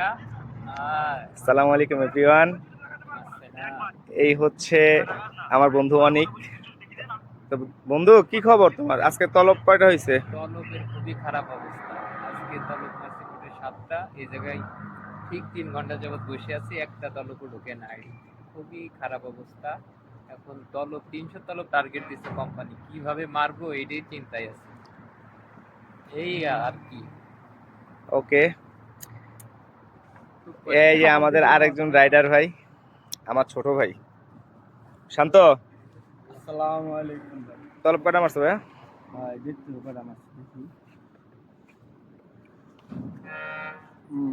আসসালামু আলাইকুম এভরিওয়ান। এই হচ্ছে আমার বন্ধু অনিক। তো বন্ধু কি খবর তোমার? আজকে তলব কয়টা হয়েছে? তলবের খুবই খারাপ অবস্থা। আজকে তলব মাসে উঠে সাতটা। এই জায়গায় ঠিক তিন ঘণ্টা যাবত বসে আছি একটা তলবও ঢুকে নাই। খুবই খারাপ অবস্থা। এখন তলব তিনশো তলব টার্গেট দিচ্ছে কোম্পানি কীভাবে মারবো এটাই চিন্তায় আছে। এই আর কি। ওকে এই যে আমাদের আরেকজন রাইডার ভাই আমার ছোট ভাই। শান্ত? আসসালামু আলাইকুম ভাই। তলব কয়টা মারছো ভাই ভাই দেখতে হবে আমার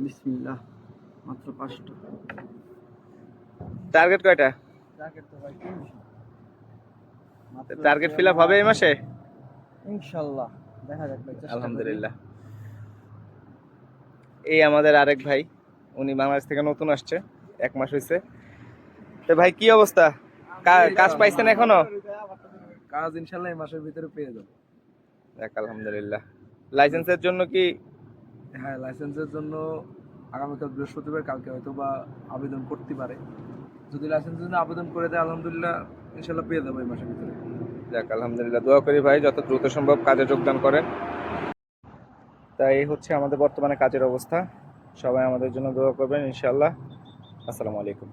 বিসমিল্লাহ মাত্র পাঁচটা টার্গেট কয়টা? টার্গেট তো ভাই টার্গেট ফিল আপ হবে এই মাসে? ইনশাল্লাহ দেখা যাক ভাই আলহামদুলিল্লাহ। এই আমাদের আরেক ভাই। উনি বাংলাদেশ থেকে নতুন আসছে এক মাস হয়েছে তো ভাই কি অবস্থা? কাজ পাইছেন এখনও? কাজ ইনশাল্লাহ এই মাসের ভিতরে পেয়ে যাব। যাক আলহামদুলিল্লাহ। লাইসেন্সের জন্য কি? হ্যাঁ লাইসেন্সের জন্য আগামীকাল বৃহস্পতিবার কালকে হয়তো বা আবেদন করতে পারে। যদি লাইসেন্সের জন্য আবেদন করে দেয় আলহামদুলিল্লাহ ইনশাল্লাহ পেয়ে যাব এই মাসের ভিতরে। যাক আলহামদুলিল্লাহ। দোয়া করি ভাই যত দ্রুত সম্ভব কাজে যোগদান করেন। তাই এই হচ্ছে আমাদের বর্তমানে কাজের অবস্থা। সবাই আমাদের জন্য দোয়া করবেন ইনশাআল্লাহ। আসসালামু আলাইকুম।